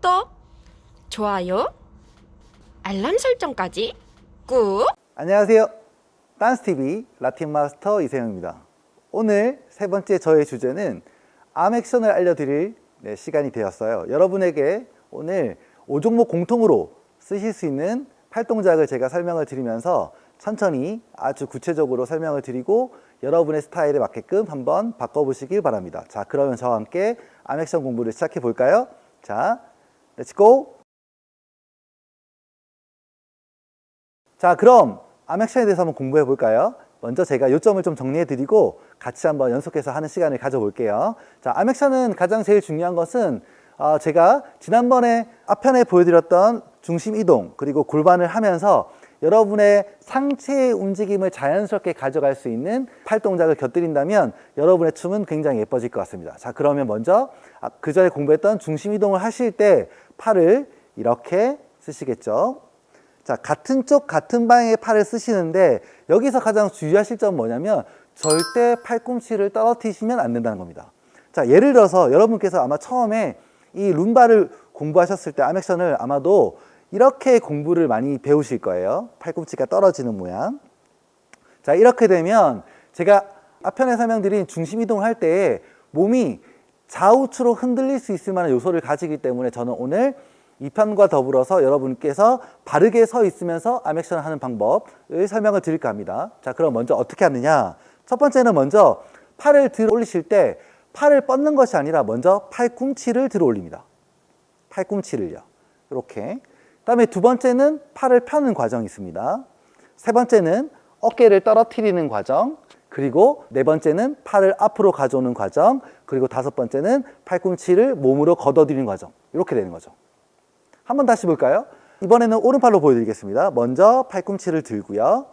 구독, 좋아요, 알람 설정까지 꾹! 안녕하세요. 딴스TV 라틴 마스터 이세영입니다. 오늘 세 번째 저의 주제는 암 액션을 알려드릴 네, 시간이 되었어요. 여러분에게 오늘 5종목 공통으로 쓰실 수 있는 팔동작을 제가 설명을 드리면서 천천히 아주 구체적으로 설명을 드리고 여러분의 스타일에 맞게끔 한번 바꿔보시길 바랍니다. 자, 그러면 저와 함께 암 액션 공부를 시작해 볼까요? 자, 렛츠 고! 자, 그럼 암액션에 대해서 한번 공부해 볼까요? 먼저 제가 요점을 좀 정리해 드리고 같이 한번 연속해서 하는 시간을 가져볼게요. 자, 암액션은 가장 제일 중요한 것은 어, 제가 지난번에 앞편에 보여드렸던 중심 이동 그리고 골반을 하면서 여러분의 상체의 움직임을 자연스럽게 가져갈 수 있는 팔 동작을 곁들인다면 여러분의 춤은 굉장히 예뻐질 것 같습니다. 자, 그러면 먼저 아, 그 전에 공부했던 중심 이동을 하실 때 팔을 이렇게 쓰시겠죠. 자, 같은 쪽, 같은 방향의 팔을 쓰시는데 여기서 가장 주의하실 점은 뭐냐면 절대 팔꿈치를 떨어뜨리시면 안 된다는 겁니다. 자, 예를 들어서 여러분께서 아마 처음에 이 룸바를 공부하셨을 때 암액션을 아마도 이렇게 공부를 많이 배우실 거예요. 팔꿈치가 떨어지는 모양. 자, 이렇게 되면 제가 앞편에 설명드린 중심 이동을 할 때 몸이 좌우측으로 흔들릴 수 있을 만한 요소를 가지기 때문에 저는 오늘 이 편과 더불어서 여러분께서 바르게 서 있으면서 암액션을 하는 방법을 설명을 드릴까 합니다. 자, 그럼 먼저 어떻게 하느냐? 첫 번째는 먼저 팔을 들어 올리실 때 팔을 뻗는 것이 아니라 먼저 팔꿈치를 들어 올립니다. 팔꿈치를요. 이렇게. 그다음에 두 번째는 팔을 펴는 과정이 있습니다. 세 번째는 어깨를 떨어뜨리는 과정. 그리고 네 번째는 팔을 앞으로 가져오는 과정. 그리고 다섯 번째는 팔꿈치를 몸으로 걷어들이는 과정. 이렇게 되는 거죠. 한번 다시 볼까요? 이번에는 오른팔로 보여드리겠습니다. 먼저 팔꿈치를 들고요.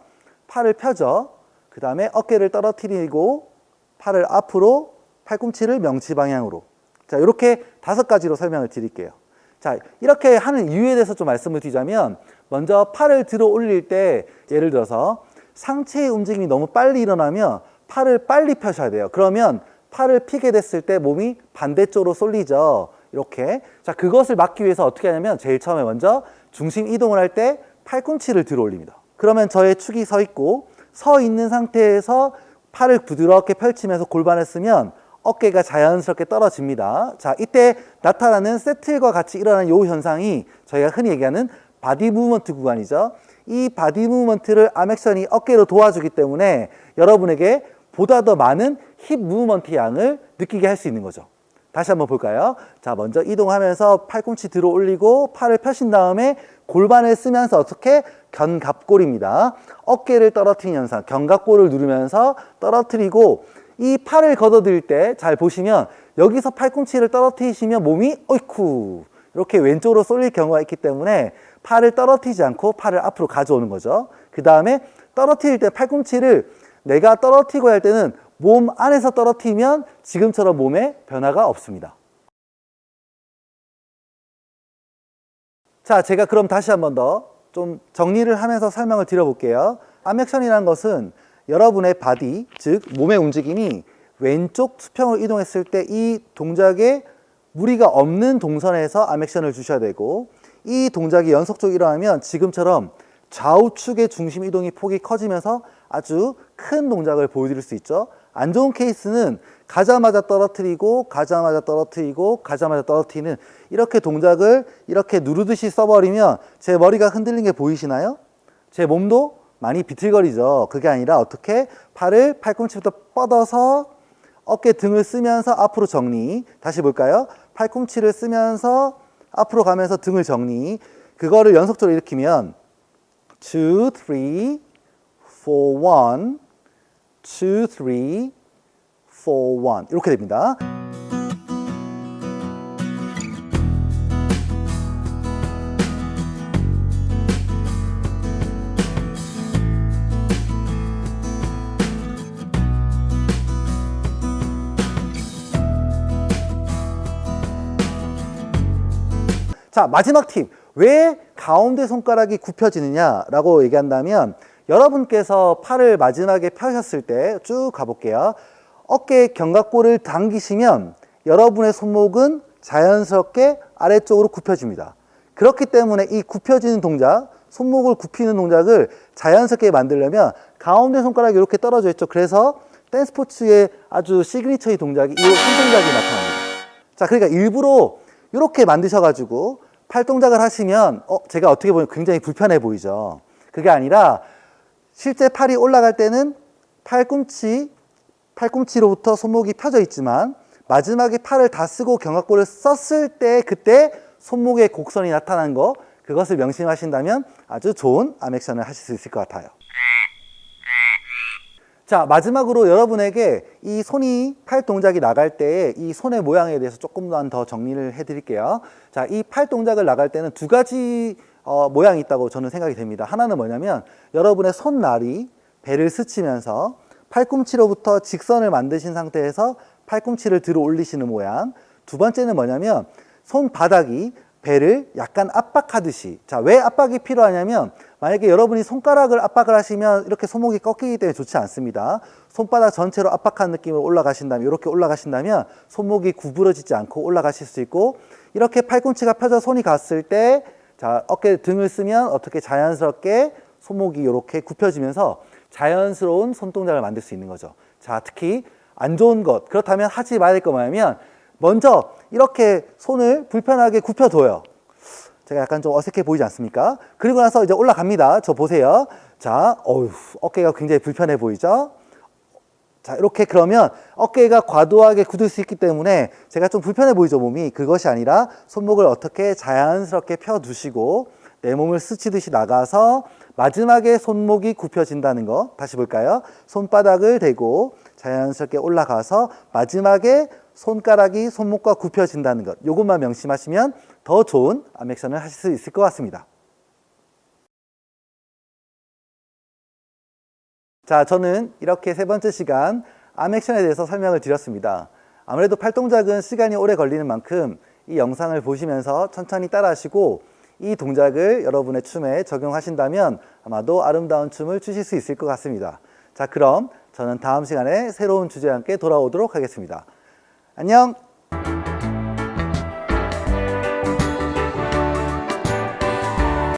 팔을 펴죠. 그 다음에 어깨를 떨어뜨리고 팔을 앞으로 팔꿈치를 명치 방향으로. 자, 이렇게 다섯 가지로 설명을 드릴게요. 자, 이렇게 하는 이유에 대해서 좀 말씀을 드리자면 먼저 팔을 들어 올릴 때 예를 들어서 상체의 움직임이 너무 빨리 일어나면 팔을 빨리 펴셔야 돼요. 그러면 팔을 피게 됐을 때 몸이 반대쪽으로 쏠리죠. 이렇게. 자, 그것을 막기 위해서 어떻게 하냐면 제일 처음에 먼저 중심 이동을 할 때 팔꿈치를 들어 올립니다. 그러면 저의 축이 서 있고 서 있는 상태에서 팔을 부드럽게 펼치면서 골반을 쓰면 어깨가 자연스럽게 떨어집니다. 자, 이때 나타나는 세틀과 같이 일어나는 이 현상이 저희가 흔히 얘기하는 바디 무브먼트 구간이죠. 이 바디 무브먼트를 암액션이 어깨로 도와주기 때문에 여러분에게 보다 더 많은 힙 무브먼트 양을 느끼게 할 수 있는 거죠. 다시 한번 볼까요? 자, 먼저 이동하면서 팔꿈치 들어 올리고 팔을 펴신 다음에 골반을 쓰면서 어떻게 견갑골입니다. 어깨를 떨어뜨리는 현상, 견갑골을 누르면서 떨어뜨리고 이 팔을 걷어들일 때 잘 보시면 여기서 팔꿈치를 떨어뜨리시면 몸이 어이쿠 이렇게 왼쪽으로 쏠릴 경우가 있기 때문에 팔을 떨어뜨리지 않고 팔을 앞으로 가져오는 거죠. 그 다음에 떨어뜨릴 때 팔꿈치를 내가 떨어뜨리고 할 때는 몸 안에서 떨어뜨리면 지금처럼 몸에 변화가 없습니다. 자, 제가 그럼 다시 한 번 더 좀 정리를 하면서 설명을 드려볼게요. 암액션이라는 것은 여러분의 바디, 즉 몸의 움직임이 왼쪽 수평으로 이동했을 때 이 동작에 무리가 없는 동선에서 암액션을 주셔야 되고 이 동작이 연속적으로 일어나면 지금처럼 좌우측의 중심 이동이 폭이 커지면서 아주 큰 동작을 보여드릴 수 있죠. 안 좋은 케이스는 가자마자 떨어뜨리고 가자마자 떨어뜨리고 가자마자 떨어뜨리는 이렇게 동작을 이렇게 누르듯이 써버리면 제 머리가 흔들린 게 보이시나요? 제 몸도 많이 비틀거리죠. 그게 아니라 어떻게 팔을 팔꿈치부터 뻗어서 어깨 등을 쓰면서 앞으로 정리. 다시 볼까요? 팔꿈치를 쓰면서 앞으로 가면서 등을 정리. 그거를 연속적으로 일으키면 2, 3, 4, 1, 2, 3, 4, 1 이렇게 됩니다. 자, 마지막 팁. 왜 가운데 손가락이 굽혀지느냐라고 얘기한다면 여러분께서 팔을 마지막에 펴셨을 때 쭉 가볼게요. 어깨 견갑골을 당기시면 여러분의 손목은 자연스럽게 아래쪽으로 굽혀집니다. 그렇기 때문에 이 굽혀지는 동작, 손목을 굽히는 동작을 자연스럽게 만들려면 가운데 손가락이 이렇게 떨어져 있죠. 그래서 댄스 스포츠의 아주 시그니처의 동작이 이 손동작이 나타납니다. 자, 그러니까 일부러 이렇게 만드셔가지고 팔 동작을 하시면 어, 제가 어떻게 보면 굉장히 불편해 보이죠. 그게 아니라 실제 팔이 올라갈 때는 팔꿈치, 팔꿈치로부터 손목이 펴져 있지만 마지막에 팔을 다 쓰고 견갑골을 썼을 때 그때 손목의 곡선이 나타난 거 그것을 명심하신다면 아주 좋은 암액션을 하실 수 있을 것 같아요. 자, 마지막으로 여러분에게 이 손이 팔 동작이 나갈 때 이 손의 모양에 대해서 조금만 더 정리를 해 드릴게요. 자, 이 팔 동작을 나갈 때는 두 가지 어, 모양이 있다고 저는 생각이 됩니다. 하나는 뭐냐면 여러분의 손날이 배를 스치면서 팔꿈치로부터 직선을 만드신 상태에서 팔꿈치를 들어 올리시는 모양. 두 번째는 뭐냐면 손바닥이 배를 약간 압박하듯이. 자, 왜 압박이 필요하냐면 만약에 여러분이 손가락을 압박을 하시면 이렇게 손목이 꺾이기 때문에 좋지 않습니다. 손바닥 전체로 압박한 느낌으로 올라가신다면 이렇게 올라가신다면 손목이 구부러지지 않고 올라가실 수 있고 이렇게 팔꿈치가 펴져 손이 갔을 때 자, 어깨 등을 쓰면 어떻게 자연스럽게 손목이 이렇게 굽혀지면서 자연스러운 손동작을 만들 수 있는 거죠. 자, 특히 안 좋은 것 그렇다면 하지 말아야 될 거 뭐냐면 먼저 이렇게 손을 불편하게 굽혀둬요. 제가 약간 좀 어색해 보이지 않습니까? 그리고 나서 이제 올라갑니다. 저 보세요. 자, 어휴, 어깨가 굉장히 불편해 보이죠? 자, 이렇게 그러면 어깨가 과도하게 굳을 수 있기 때문에 제가 좀 불편해 보이죠, 몸이. 그것이 아니라 손목을 어떻게 자연스럽게 펴 두시고 내 몸을 스치듯이 나가서 마지막에 손목이 굽혀진다는 거 다시 볼까요? 손바닥을 대고 자연스럽게 올라가서 마지막에 손가락이 손목과 굽혀진다는 것. 요것만 명심하시면 더 좋은 암액션을 하실 수 있을 것 같습니다. 자, 저는 이렇게 세 번째 시간 암액션에 대해서 설명을 드렸습니다. 아무래도 팔 동작은 시간이 오래 걸리는 만큼 이 영상을 보시면서 천천히 따라 하시고 이 동작을 여러분의 춤에 적용하신다면 아마도 아름다운 춤을 추실 수 있을 것 같습니다. 자, 그럼 저는 다음 시간에 새로운 주제와 함께 돌아오도록 하겠습니다. 안녕!